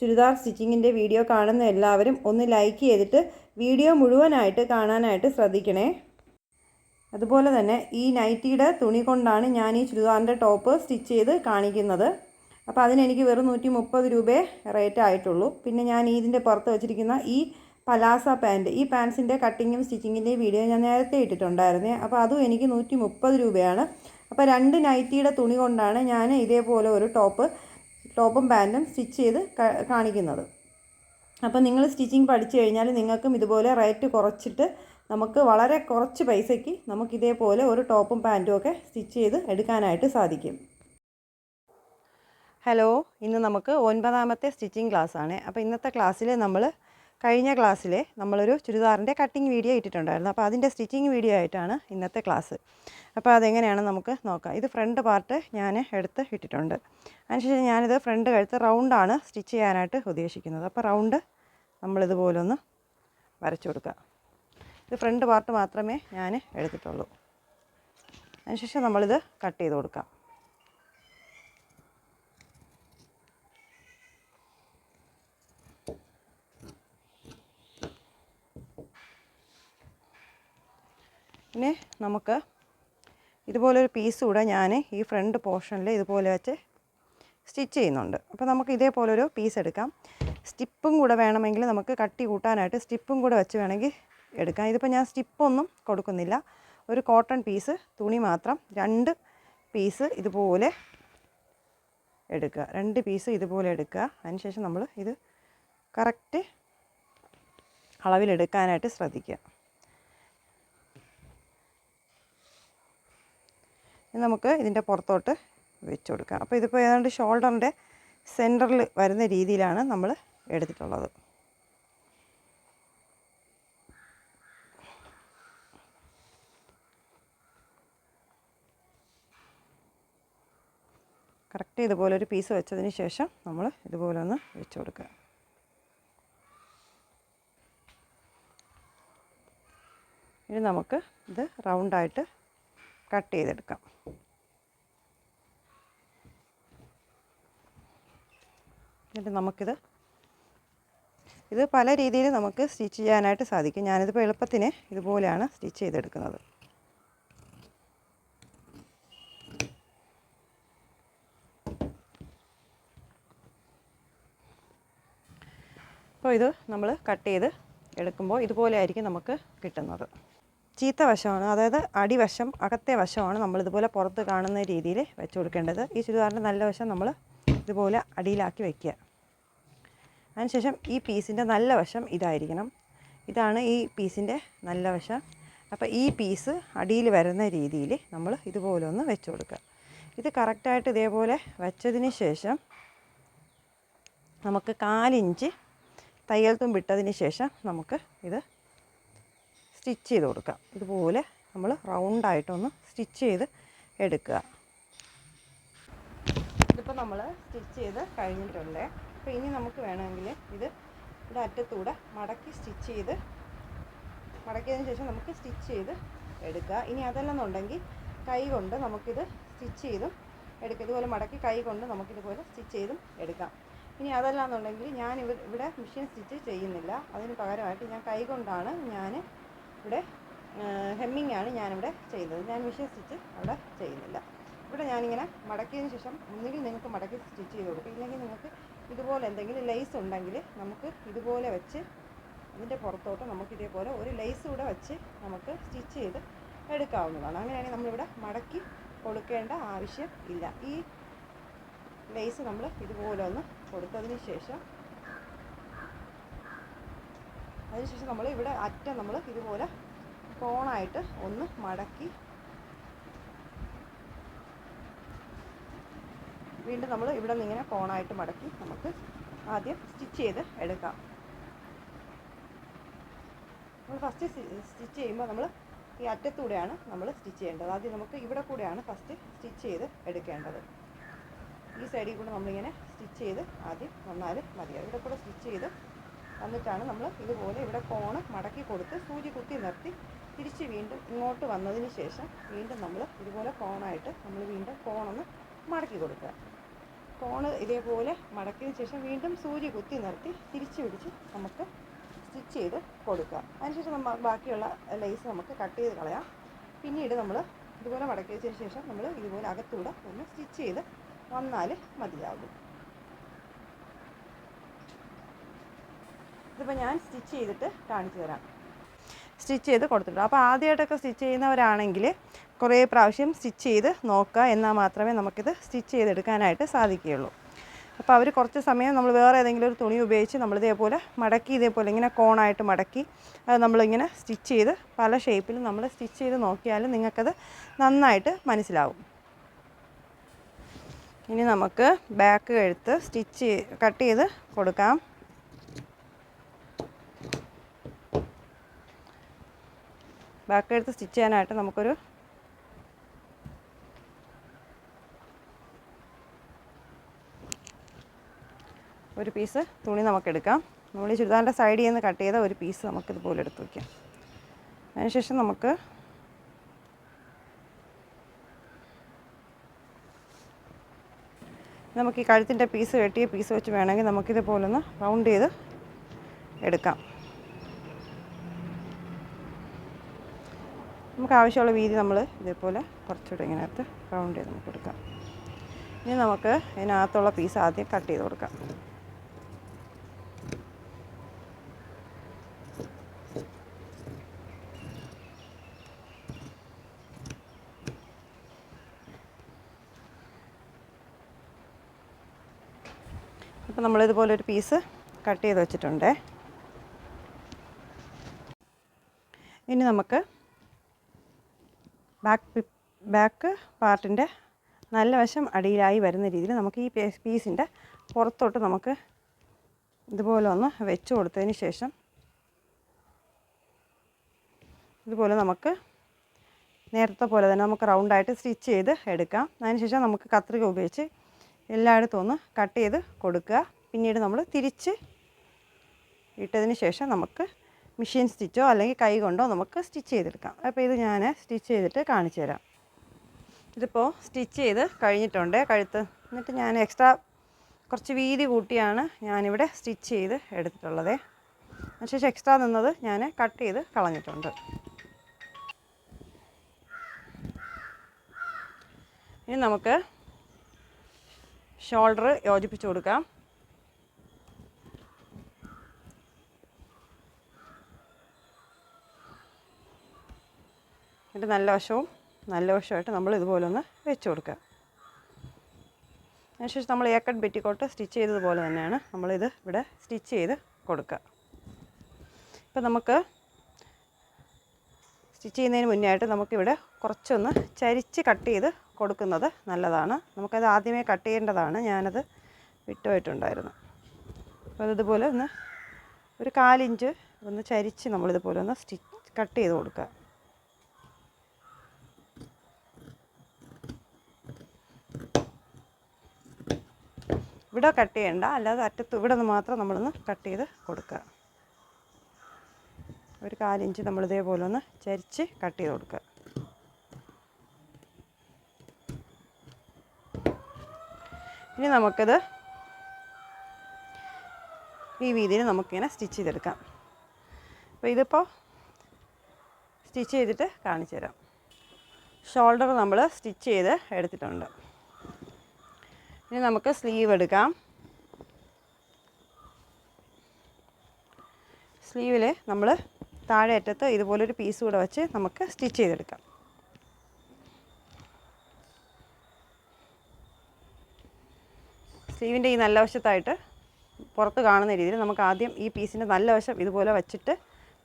Churidar സ്റ്റിച്ചിങ്ങിന്റെ video കാണുന്ന എല്ലാവരും ഒന്ന് ലൈക്ക് ചെയ്തിട്ട് വീഡിയോ മുഴുവനായിട്ട് കാണാനായിട്ട് ശ്രദ്ധിക്കണേ. അതുപോലെ തന്നെ ഈ നൈറ്റിയുടെ തുണി കൊണ്ടാണ് ഞാൻ ഈ ചുരിദാറിന്റെ ടോപ്പ് സ്റ്റിച്ച് ചെയ്ത് കാണിക്കുന്നത്. അപ്പോൾ അതിനെനിക്ക് വെറും നൂറ്റി മുപ്പത് രൂപയെ റേറ്റ് ആയിട്ടുള്ളൂ. പിന്നെ ഞാൻ ഇതിന്റെ പുറത്ത് വെച്ചിരിക്കുന്ന ഈ പലാസ പാന്റ് ഈ പാൻസിന്റെ കട്ടിങ്ങും സ്റ്റിച്ചിങ്ങിന്റെയും വീഡിയോ ഞാൻ നേരത്തെ ഇട്ടിട്ടുണ്ടായിരുന്നേ. അപ്പോൾ അതും എനിക്ക് നൂറ്റി മുപ്പത് രൂപയാണ്. അപ്പോൾ രണ്ട് നൈറ്റിയുടെ തുണി കൊണ്ടാണ് ഞാൻ ഇതേപോലെ ഒരു ടോപ്പ് ടോപ്പും പാന്റും സ്റ്റിച്ച് ചെയ്ത് കാണിക്കുന്നത്. അപ്പോൾ നിങ്ങൾ സ്റ്റിച്ചിങ് പഠിച്ചു കഴിഞ്ഞാൽ നിങ്ങൾക്കും ഇതുപോലെ റേറ്റ് കുറച്ചിട്ട് നമുക്ക് വളരെ കുറച്ച് പൈസയ്ക്ക് നമുക്ക് ഇതേപോലെ ഒരു ടോപ്പും പാന്റും ഒക്കെ സ്റ്റിച്ച് ചെയ്ത് എടുക്കാനായിട്ട് സാധിക്കും. ഹലോ ഇന്ന് നമുക്ക് ഒൻപതാമത്തെ സ്റ്റിച്ചിങ് ക്ലാസ്സാണ്. അപ്പോൾ ഇന്നത്തെ ക്ലാസ്സിൽ നമ്മൾ കഴിഞ്ഞ ക്ലാസ്സിൽ നമ്മളൊരു ചുരിദാറിന്റെ കട്ടിങ് വീഡിയോ ഇട്ടിട്ടുണ്ടായിരുന്നു. അപ്പോൾ അതിന്റെ സ്റ്റിച്ചിങ് വീഡിയോ ആയിട്ടാണ് ഇന്നത്തെ ക്ലാസ്. അപ്പോൾ അതെങ്ങനെയാണ് നമുക്ക് നോക്കാം. ഇത് ഫ്രണ്ട് പാർട്ട് ഞാൻ എടുത്ത് ഇട്ടിട്ടുണ്ട്. അതിനുശേഷം ഞാനിത് ഫ്രണ്ട് കഴുത്ത് റൗണ്ടാണ് സ്റ്റിച്ച് ചെയ്യാനായിട്ട് ഉദ്ദേശിക്കുന്നത്. അപ്പോൾ റൗണ്ട് നമ്മളിതുപോലെ ഒന്ന് വരച്ചു കൊടുക്കുക ഇത് ഫ്രണ്ട് പാർട്ട് മാത്രമേ ഞാൻ എടുത്തിട്ടുള്ളൂ. അതിനുശേഷം നമ്മളിത് കട്ട് ചെയ്ത് കൊടുക്കാം. പിന്നെ നമുക്ക് ഇതുപോലൊരു പീസ് കൂടെ ഞാൻ ഈ ഫ്രണ്ട് പോർഷനിൽ ഇതുപോലെ വെച്ച് സ്റ്റിച്ച് ചെയ്യുന്നുണ്ട്. അപ്പോൾ നമുക്ക് ഇതേപോലൊരു പീസ് എടുക്കാം. സ്റ്റിപ്പും കൂടെ വേണമെങ്കിൽ നമുക്ക് കട്ടി കൂട്ടാനായിട്ട് സ്റ്റിപ്പും കൂടെ വെച്ച് വേണമെങ്കിൽ എടുക്കാം. ഇതിപ്പോൾ ഞാൻ സ്റ്റിപ്പൊന്നും കൊടുക്കുന്നില്ല. ഒരു കോട്ടൺ പീസ് തുണി മാത്രം രണ്ട് പീസ് ഇതുപോലെ എടുക്കുക. രണ്ട് പീസ് ഇതുപോലെ എടുക്കുക. അതിനുശേഷം നമ്മൾ ഇത് കറക്റ്റ് അളവിലെടുക്കാനായിട്ട് ശ്രദ്ധിക്കുക. നമുക്ക് ഇതിന്റെ പുറത്തോട്ട് വെച്ച് കൊടുക്കാം. അപ്പോൾ ഇതിപ്പോൾ ഏതാണ്ട് ഷോൾഡറിന്റെ സെന്ററിൽ വരുന്ന രീതിയിലാണ് നമ്മൾ എടുത്തിട്ടുള്ളത്. കറക്റ്റ് ഇതുപോലെ ഒരു പീസ് വെച്ചതിന് ശേഷം നമ്മൾ ഇതുപോലെ ഒന്ന് വെച്ച് കൊടുക്കുക. ഇനി നമുക്ക് ഇത് റൗണ്ടായിട്ട് കട്ട് ചെയ്തെടുക്കാം. എന്നിട്ട് നമുക്കിത് ഇത് പല രീതിയിൽ നമുക്ക് സ്റ്റിച്ച് ചെയ്യാനായിട്ട് സാധിക്കും. ഞാനിതിപ്പോൾ എളുപ്പത്തിന് ഇതുപോലെയാണ് സ്റ്റിച്ച് ചെയ്തെടുക്കുന്നത്. അപ്പോൾ ഇത് നമ്മൾ കട്ട് ചെയ്ത് എടുക്കുമ്പോൾ ഇതുപോലെ ആയിരിക്കും നമുക്ക് കിട്ടുന്നത്. ചീത്ത വശമാണ് അതായത് അടിവശം അകത്തെ വശമാണ് നമ്മൾ ഇതുപോലെ പുറത്ത് കാണുന്ന രീതിയിൽ വെച്ച് കൊടുക്കേണ്ടത്. ഈ ചുരിദാറിന്റെ നല്ല വശം നമ്മൾ ഇതുപോലെ അടിയിലാക്കി വയ്ക്കുക അതിനുശേഷം ഈ പീസിന്റെ നല്ല വശം ഇതായിരിക്കണം. ഇതാണ് ഈ പീസിന്റെ നല്ല വശം. അപ്പോൾ ഈ പീസ് അടിയിൽ വരുന്ന രീതിയിൽ നമ്മൾ ഇതുപോലെ ഒന്ന് വെച്ച് കൊടുക്കുക. ഇത് കറക്റ്റായിട്ട് ഇതേപോലെ വെച്ചതിന് ശേഷം നമുക്ക് കാലിഞ്ച് തയ്യൽ തുമ്പിട്ടതിന് ശേഷം നമുക്ക് ഇത് സ്റ്റിച്ച് ചെയ്ത് കൊടുക്കാം ഇതുപോലെ നമ്മൾ റൗണ്ടായിട്ടൊന്ന് സ്റ്റിച്ച് ചെയ്ത് എടുക്കുക. ഇതിപ്പോൾ നമ്മൾ സ്റ്റിച്ച് ചെയ്ത് കഴിഞ്ഞിട്ടുണ്ട്. അപ്പോൾ ഇനി നമുക്ക് വേണമെങ്കിൽ ഇത് ഇവിടെ അറ്റത്തൂടെ മടക്കി സ്റ്റിച്ച് ചെയ്ത് മടക്കിയതിന് ശേഷം നമുക്ക് സ്റ്റിച്ച് ചെയ്ത് എടുക്കുക. ഇനി അതല്ലെന്നുണ്ടെങ്കിൽ കൈ കൊണ്ട് നമുക്കിത് സ്റ്റിച്ച് ചെയ്തും എടുക്കുക ഇതുപോലെ മടക്കി കൈ കൊണ്ട് നമുക്കിതുപോലെ സ്റ്റിച്ച് ചെയ്തും എടുക്കാം. ഇനി അതല്ലാന്നുണ്ടെങ്കിൽ ഞാൻ ഇവിടെ മെഷീൻ സ്റ്റിച്ച് ചെയ്യുന്നില്ല. അതിന് പകരമായിട്ട് ഞാൻ കൈ കൊണ്ടാണ് ഞാൻ ഇവിടെ ഹെമ്മിങ് ആണ് ഞാനിവിടെ ചെയ്യുന്നത്. ഞാൻ മെഷീൻ സ്റ്റിച്ച് അവിടെ ചെയ്യുന്നില്ല. ഇവിടെ ഞാനിങ്ങനെ മടക്കിയതിന് ശേഷം ഒന്നുകിൽ നിങ്ങൾക്ക് മടക്കി സ്റ്റിച്ച് ചെയ്ത് കൊടുക്കും. ഇല്ലെങ്കിൽ നിങ്ങൾക്ക് ഇതുപോലെ എന്തെങ്കിലും ലേസ് ഉണ്ടെങ്കിൽ നമുക്ക് ഇതുപോലെ വെച്ച് ഇതിന്റെ പുറത്തോട്ട് നമുക്ക് ഇതേപോലെ ഒരു ലേസ് കൂടെ വെച്ച് നമുക്ക് സ്റ്റിച്ച് ചെയ്ത് എടുക്കാവുന്നതാണ്. അങ്ങനെയാണെങ്കിൽ നമ്മളിവിടെ മടക്കി കൊടുക്കേണ്ട ആവശ്യം ഇല്ല. ഈ ലേസ് നമ്മൾ ഇതുപോലെ ഒന്ന് കൊടുത്തതിന് ശേഷം അതിനുശേഷം നമ്മൾ ഇവിടെ അറ്റം നമ്മൾ ഇതുപോലെ കോണായിട്ട് ഒന്ന് മടക്കി വീണ്ടും നമ്മൾ ഇവിടെ നിന്ന് ഇങ്ങനെ കോണായിട്ട് മടക്കി നമുക്ക് ആദ്യം സ്റ്റിച്ച് ചെയ്ത് എടുക്കാം. നമ്മൾ ഫസ്റ്റ് സ്റ്റിച്ച് ചെയ്യുമ്പോൾ നമ്മൾ ഈ അറ്റത്തൂടെയാണ് നമ്മൾ സ്റ്റിച്ച് ചെയ്യേണ്ടത്. ആദ്യം നമുക്ക് ഇവിടെ കൂടെയാണ് ഫസ്റ്റ് സ്റ്റിച്ച് ചെയ്ത് എടുക്കേണ്ടത്. ഈ സൈഡിൽ കൂടെ നമ്മളിങ്ങനെ സ്റ്റിച്ച് ചെയ്ത് ആദ്യം വന്നാൽ മതിയാവും ഇവിടെ കൂടെ സ്റ്റിച്ച് ചെയ്ത് വന്നിട്ടാണ് നമ്മൾ ഇതുപോലെ ഇവിടെ കോണ് മടക്കി കൊടുത്ത് സൂചി കുത്തി നിർത്തി തിരിച്ച് വീണ്ടും ഇങ്ങോട്ട് വന്നതിന് ശേഷം വീണ്ടും നമ്മൾ ഇതുപോലെ കോണായിട്ട് നമ്മൾ വീണ്ടും കോണൊന്ന് മടക്കി കൊടുക്കുക. കോണ് ഇതേപോലെ മടക്കിയതിന് ശേഷം വീണ്ടും സൂചി കുത്തി നിർത്തി തിരിച്ചു പിടിച്ച് നമുക്ക് സ്റ്റിച്ച് ചെയ്ത് കൊടുക്കുക. അതിനുശേഷം നമ്മൾ ബാക്കിയുള്ള ലേസ് നമുക്ക് കട്ട് ചെയ്ത് കളയാം. പിന്നീട് നമ്മൾ ഇതുപോലെ മടക്കിയതിന് ശേഷം നമ്മൾ ഇതുപോലെ അകത്തൂടെ ഒന്ന് സ്റ്റിച്ച് ചെയ്ത് വന്നാൽ മതിയാകും. ഇതിപ്പോൾ ഞാൻ സ്റ്റിച്ച് ചെയ്തിട്ട് കാണിച്ചു തരാം. സ്റ്റിച്ച് ചെയ്ത് കൊടുത്തിട്ടുണ്ട്. അപ്പോൾ ആദ്യമായിട്ടൊക്കെ സ്റ്റിച്ച് ചെയ്യുന്നവരാണെങ്കിൽ കുറേ പ്രാവശ്യം സ്റ്റിച്ച് ചെയ്ത് നോക്കുക എന്നാൽ മാത്രമേ നമുക്കിത് സ്റ്റിച്ച് ചെയ്തെടുക്കാനായിട്ട് സാധിക്കുകയുള്ളൂ. അപ്പോൾ അവർ കുറച്ച് സമയം നമ്മൾ വേറെ ഏതെങ്കിലും ഒരു തുണി ഉപയോഗിച്ച് നമ്മൾ ഇതേപോലെ മടക്കി ഇതേപോലെ ഇങ്ങനെ കോണായിട്ട് മടക്കി അത് നമ്മളിങ്ങനെ സ്റ്റിച്ച് ചെയ്ത് പല ഷേപ്പിലും നമ്മൾ സ്റ്റിച്ച് ചെയ്ത് നോക്കിയാൽ നിങ്ങൾക്കത് നന്നായിട്ട് മനസ്സിലാവും. ഇനി നമുക്ക് ബാക്ക് കഴുത്ത് സ്റ്റിച്ച് കട്ട് ചെയ്ത് കൊടുക്കാം. ബാക്ക് എടുത്ത് സ്റ്റിച്ച് ചെയ്യാനായിട്ട് നമുക്കൊരു ഒരു പീസ് തുണി നമുക്കെടുക്കാം. നമ്മൾ ഈ ചുരിദാറിന്റെ സൈഡിൽ നിന്ന് കട്ട് ചെയ്ത ഒരു പീസ് നമുക്ക് ഇതുപോലെ എടുത്ത് വയ്ക്കാം അതിനുശേഷം നമുക്ക് നമുക്ക് ഈ കഴുത്തിന്റെ പീസ് കെട്ടിയ പീസ് വെച്ച് വേണമെങ്കിൽ നമുക്കിതുപോലൊന്ന് റൗണ്ട് ചെയ്ത് എടുക്കാം. നമുക്ക് ആവശ്യമുള്ള വീതി നമ്മൾ ഇതേപോലെ കുറച്ചുകൂടെ ഇങ്ങനകത്ത് റൗണ്ട് ചെയ്ത് നമുക്ക് കൊടുക്കാം ഇനി നമുക്ക് ഇതിനകത്തുള്ള പീസ് ആദ്യം കട്ട് ചെയ്ത് കൊടുക്കാം. അപ്പോൾ നമ്മളിതുപോലെ ഒരു പീസ് കട്ട് ചെയ്ത് വെച്ചിട്ടുണ്ട്. ഇനി നമുക്ക് ബാക്ക് ബാക്ക് പാർട്ടിന്റെ നല്ല വശം അടിയിലായി വരുന്ന രീതിയിൽ നമുക്ക് ഈ പീസിന്റെ പുറത്തോട്ട് നമുക്ക് ഇതുപോലെ ഒന്ന് വെച്ച് കൊടുത്തതിന് ശേഷം ഇതുപോലെ നമുക്ക് നേരത്തെ പോലെ തന്നെ നമുക്ക് റൗണ്ടായിട്ട് സ്റ്റിച്ച് ചെയ്ത് എടുക്കാം. അതിനുശേഷം നമുക്ക് കത്രിക ഉപയോഗിച്ച് എല്ലായിടത്തും ഒന്ന് കട്ട് ചെയ്ത് കൊടുക്കുക. പിന്നീട് നമ്മൾ തിരിച്ച് ഇട്ടതിന് ശേഷം നമുക്ക് മെഷീൻ സ്റ്റിച്ചോ അല്ലെങ്കിൽ കൈ കൊണ്ടോ നമുക്ക് സ്റ്റിച്ച് ചെയ്തെടുക്കാം. അപ്പോൾ ഇത് ഞാൻ സ്റ്റിച്ച് ചെയ്തിട്ട് കാണിച്ചു തരാം. ഇതിപ്പോൾ സ്റ്റിച്ച് ചെയ്ത് കഴിഞ്ഞിട്ടുണ്ട്. കഴുത്ത് എന്നിട്ട് ഞാൻ എക്സ്ട്രാ കുറച്ച് വീതി കൂട്ടിയാണ് ഞാനിവിടെ സ്റ്റിച്ച് ചെയ്ത് എടുത്തിട്ടുള്ളത്. അതിനുശേഷം എക്സ്ട്രാ നിന്നത് ഞാൻ കട്ട് ചെയ്ത് കളഞ്ഞിട്ടുണ്ട്. ഇനി നമുക്ക് ഷോൾഡർ യോജിപ്പിച്ച് കൊടുക്കാം. എന്നിട്ട് നല്ല വശവും നല്ല വശമായിട്ട് നമ്മൾ ഇതുപോലെ ഒന്ന് വെച്ച് കൊടുക്കുക. അതിനുശേഷം നമ്മൾ ഏക്കട്ട് ബെറ്റിക്കോട്ട് സ്റ്റിച്ച് ചെയ്തതുപോലെ തന്നെയാണ് നമ്മളിത് ഇവിടെ സ്റ്റിച്ച് ചെയ്ത് കൊടുക്കുക. ഇപ്പം നമുക്ക് സ്റ്റിച്ച് ചെയ്യുന്നതിന് മുന്നേ ആയിട്ട് നമുക്കിവിടെ കുറച്ചൊന്ന് ചരിച്ച് കട്ട് ചെയ്ത് കൊടുക്കുന്നത് നല്ലതാണ്. നമുക്കത് ആദ്യമേ കട്ട് ചെയ്യേണ്ടതാണ്. ഞാനത് വിട്ടുപോയിട്ടുണ്ടായിരുന്നു. അപ്പോൾ അതിതുപോലെ ഒന്ന് ഒരു കാലിഞ്ച് ഒന്ന് ചരിച്ച് നമ്മളിതുപോലെ ഒന്ന് സ്റ്റിച്ച് കട്ട് ചെയ്ത് കൊടുക്കുക. ഇവിടെ കട്ട് ചെയ്യണ്ട. അല്ലാതെ അറ്റത്ത് ഇവിടെ നിന്ന് മാത്രം നമ്മളൊന്ന് കട്ട് ചെയ്ത് കൊടുക്കുക. ഒരു കാലിഞ്ച് നമ്മൾ ഇതേപോലെ ഒന്ന് ചരിച്ച് കട്ട് ചെയ്ത് കൊടുക്കുക. ഇനി നമുക്കിത് ഈ വീതിയിൽ നമുക്കിങ്ങനെ സ്റ്റിച്ച് ചെയ്തെടുക്കാം. അപ്പോൾ ഇതിപ്പോൾ സ്റ്റിച്ച് ചെയ്തിട്ട് കാണിച്ചു തരാം ഷോൾഡർ നമ്മൾ സ്റ്റിച്ച് ചെയ്ത് എടുത്തിട്ടുണ്ട്. ഇനി നമുക്ക് സ്ലീവ് എടുക്കാം. സ്ലീവിൽ നമ്മൾ താഴെ അറ്റത്ത് ഇതുപോലൊരു പീസ് കൂടെ വെച്ച് നമുക്ക് സ്റ്റിച്ച് ചെയ്തെടുക്കാം. സ്ലീവിന്റെ ഈ നല്ല വശത്തായിട്ട് പുറത്ത് കാണുന്ന രീതിയിൽ നമുക്ക് ആദ്യം ഈ പീസിന്റെ നല്ല വശം ഇതുപോലെ വച്ചിട്ട്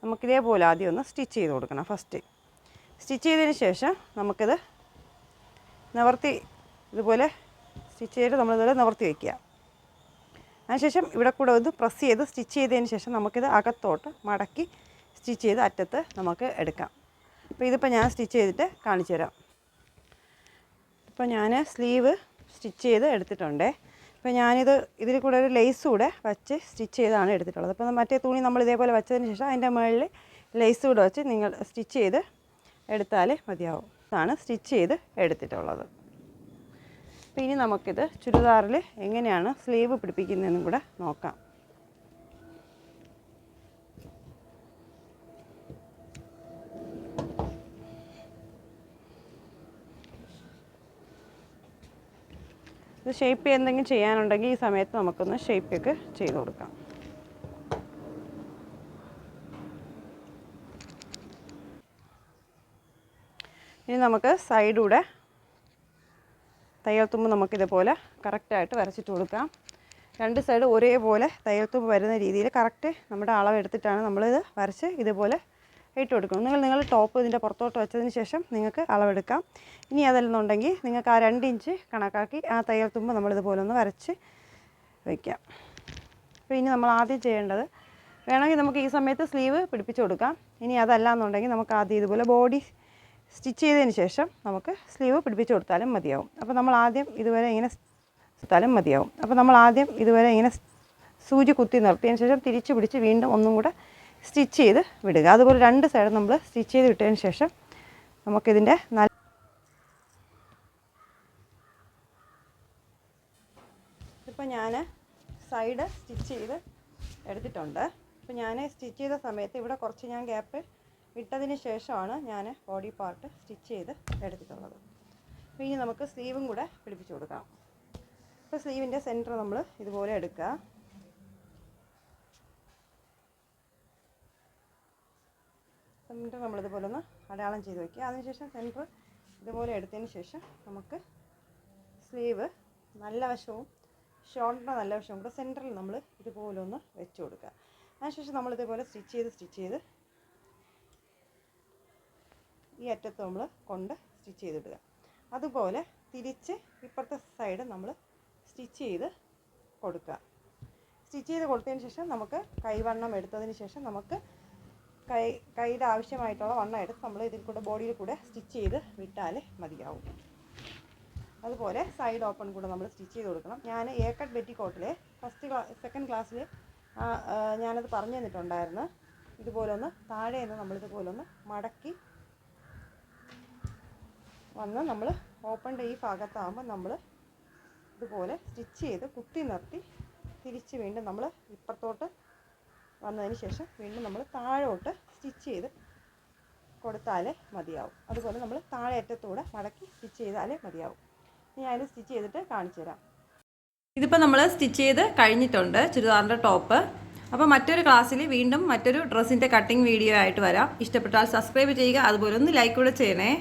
നമുക്കിതേപോലെ ആദ്യം ഒന്ന് സ്റ്റിച്ച് ചെയ്ത് കൊടുക്കണം ഫസ്റ്റ് സ്റ്റിച്ച് ചെയ്തതിന് ശേഷം നമുക്കിത് നിവർത്തി ഇതുപോലെ സ്റ്റിച്ച് ചെയ്ത് നമ്മളിതുപോലെ നിവർത്തി വയ്ക്കുക അതിനുശേഷം ഇവിടെ കൂടെ ഒന്ന് പ്രസ് ചെയ്ത് സ്റ്റിച്ച് ചെയ്തതിന് ശേഷം നമുക്കിത് അകത്തോട്ട് മടക്കി സ്റ്റിച്ച് ചെയ്ത് അറ്റത്ത് നമുക്ക് എടുക്കാം. അപ്പോൾ ഇതിപ്പോൾ ഞാൻ സ്റ്റിച്ച് ചെയ്തിട്ട് കാണിച്ചു തരാം. ഇപ്പോൾ ഞാൻ സ്ലീവ് സ്റ്റിച്ച് ചെയ്ത് എടുത്തിട്ടുണ്ട്. ഇപ്പോൾ ഞാനിത് ഇതിൽ കൂടെ ഒരു ലേസ് കൂടെ വച്ച് സ്റ്റിച്ച് ചെയ്താണ് എടുത്തിട്ടുള്ളത്. അപ്പോൾ മറ്റേ തുണി നമ്മൾ ഇതേപോലെ വെച്ചതിന് ശേഷം അതിന്റെ മുകളിൽ ലേസ് കൂടെ വെച്ച് നിങ്ങൾ സ്റ്റിച്ച് ചെയ്ത് എടുത്താൽ മതിയാവും. ഇതാണ് സ്റ്റിച്ച് ചെയ്ത് എടുത്തിട്ടുള്ളത്. അപ്പോൾ ഇനി നമുക്കിത് ചുരിദാറിൽ എങ്ങനെയാണ് സ്ലീവ് പിടിപ്പിക്കുന്നതെന്നും കൂടെ നോക്കാം. ഇത് ഷേപ്പ് എന്തെങ്കിലും ചെയ്യാനുണ്ടെങ്കിൽ ഈ സമയത്ത് നമുക്കൊന്ന് ഷേപ്പൊക്കെ ചെയ്ത് കൊടുക്കാം. ഇനി നമുക്ക് സൈഡൂടെ തയ്യൽ തുമ്പ് നമുക്കിതുപോലെ കറക്റ്റായിട്ട് വരച്ചിട്ട് കൊടുക്കാം. രണ്ട് സൈഡ് ഒരേപോലെ തയ്യൽ തുമ്പ് വരുന്ന രീതിയിൽ കറക്റ്റ് നമ്മുടെ അളവെടുത്തിട്ടാണ് നമ്മളിത് വരച്ച് ഇതുപോലെ ഇട്ട് കൊടുക്കണം നിങ്ങൾ നിങ്ങൾ ടോപ്പ് ഇതിന്റെ പുറത്തോട്ട് വെച്ചതിന് ശേഷം നിങ്ങൾക്ക് അളവെടുക്കാം. ഇനി അതല്ലെന്നുണ്ടെങ്കിൽ നിങ്ങൾക്ക് ആ രണ്ട് ഇഞ്ച് കണക്കാക്കി ആ തയ്യൽ തുമ്പ് നമ്മളിതുപോലെ ഒന്ന് വരച്ച് വയ്ക്കാം അപ്പോൾ ഇനി നമ്മൾ ആദ്യം ചെയ്യേണ്ടത് വേണമെങ്കിൽ നമുക്ക് ഈ സമയത്ത് സ്ലീവ് പിടിപ്പിച്ച് കൊടുക്കാം. ഇനി അതല്ല എന്നുണ്ടെങ്കിൽ നമുക്ക് ആദ്യം ഇതുപോലെ ബോഡി സ്റ്റിച്ച് ചെയ്തതിന് ശേഷം നമുക്ക് സ്ലീവ് പിടിപ്പിച്ച് കൊടുത്താലും മതിയാവും. അപ്പോൾ നമ്മൾ ആദ്യം ഇതുവരെ ഇങ്ങനെ കൊടുത്താലും മതിയാവും. അപ്പോൾ നമ്മൾ ആദ്യം ഇതുവരെ ഇങ്ങനെ സൂചി കുത്തി നിർത്തിയതിന് ശേഷം തിരിച്ച് പിടിച്ച് വീണ്ടും ഒന്നും കൂടെ സ്റ്റിച്ച് ചെയ്ത് വിടുക. അതുപോലെ രണ്ട് സൈഡും നമ്മൾ സ്റ്റിച്ച് ചെയ്ത് വിട്ടതിന് ശേഷം നമുക്കിതിന്റെ നല്ല ഇപ്പോൾ ഞാൻ സൈഡ് സ്റ്റിച്ച് ചെയ്ത് എടുത്തിട്ടുണ്ട്. അപ്പോൾ ഞാൻ സ്റ്റിച്ച് ചെയ്ത സമയത്ത് ഇവിടെ കുറച്ച് ഞാൻ ഗ്യാപ്പ് വിട്ടതിന് ശേഷമാണ് ഞാൻ ബോഡി പാർട്ട് സ്റ്റിച്ച് ചെയ്ത് എടുത്തിട്ടുള്ളത്. അപ്പോൾ ഇനി നമുക്ക് സ്ലീവും കൂടെ പിടിപ്പിച്ച് കൊടുക്കാം. അപ്പോൾ സ്ലീവിന്റെ സെന്റർ നമ്മൾ ഇതുപോലെ എടുക്കുക. സെന്റർ നമ്മളിതുപോലെ ഒന്ന് അടയാളം ചെയ്ത് വയ്ക്കുക അതിനുശേഷം സെന്റർ ഇതുപോലെ എടുത്തതിന് ശേഷം നമുക്ക് സ്ലീവ് നല്ല വശവും ഷോൾഡറിന്റെ നല്ല വശവും കൂടെ സെന്ററിൽ നമ്മൾ ഇതുപോലെ ഒന്ന് വെച്ച് കൊടുക്കുക. അതിനുശേഷം നമ്മൾ ഇതുപോലെ സ്റ്റിച്ച് ചെയ്ത് സ്റ്റിച്ച് ചെയ്ത് ഈ അറ്റത്ത് നമ്മൾ കൊണ്ട് സ്റ്റിച്ച് ചെയ്തിടുക. അതുപോലെ തിരിച്ച് ഇപ്പുറത്തെ സൈഡ് നമ്മൾ സ്റ്റിച്ച് ചെയ്ത് കൊടുക്കുക. സ്റ്റിച്ച് ചെയ്ത് കൊടുത്തതിന് ശേഷം നമുക്ക് കൈവണ്ണം എടുത്തതിന് ശേഷം നമുക്ക് കൈ കൈയുടെ ആവശ്യമായിട്ടുള്ള വണ്ണം എടുത്ത് നമ്മൾ ഇതിൽ കൂടെ ബോഡിയിൽ കൂടെ സ്റ്റിച്ച് ചെയ്ത് വിട്ടാൽ മതിയാവും. അതുപോലെ സൈഡ് ഓപ്പൺ കൂടെ നമ്മൾ സ്റ്റിച്ച് ചെയ്ത് കൊടുക്കണം. ഞാൻ എ കട്ട് ബെറ്റി കോട്ടിലെ ഫസ്റ്റ് ക്ലാ സെക്കൻഡ് ക്ലാസ്സിൽ ഞാനത് പറഞ്ഞു തന്നിട്ടുണ്ടായിരുന്നു. ഇതുപോലൊന്ന് താഴെ നിന്ന് നമ്മളിതുപോലൊന്ന് മടക്കി വന്ന് നമ്മൾ ഓപ്പണിന്റെ ഈ ഭാഗത്താകുമ്പോൾ നമ്മൾ ഇതുപോലെ സ്റ്റിച്ച് ചെയ്ത് കുത്തി നിർത്തി തിരിച്ച് വീണ്ടും നമ്മൾ ഇപ്പുറത്തോട്ട് വന്നതിന് ശേഷം വീണ്ടും നമ്മൾ താഴോട്ട് സ്റ്റിച്ച് ചെയ്ത് കൊടുത്താലേ മതിയാവും. അതുപോലെ നമ്മൾ താഴെ അറ്റത്തൂടെ മടക്കി സ്റ്റിച്ച് ചെയ്താലേ മതിയാവും. ഇനി അതിൽ സ്റ്റിച്ച് ചെയ്തിട്ട് കാണിച്ചു തരാം. ഇതിപ്പോൾ നമ്മൾ സ്റ്റിച്ച് ചെയ്ത് കഴിഞ്ഞിട്ടുണ്ട് ചുരിദാറിന്റെ ടോപ്പ് അപ്പോൾ മറ്റൊരു ക്ലാസ്സിൽ വീണ്ടും മറ്റൊരു ഡ്രസ്സിന്റെ കട്ടിംഗ് വീഡിയോ ആയിട്ട് വരാം. ഇഷ്ടപ്പെട്ടാൽ സബ്സ്ക്രൈബ് ചെയ്യുക അതുപോലെ ഒന്ന് ലൈക്ക് കൂടെ ചെയ്യണേ.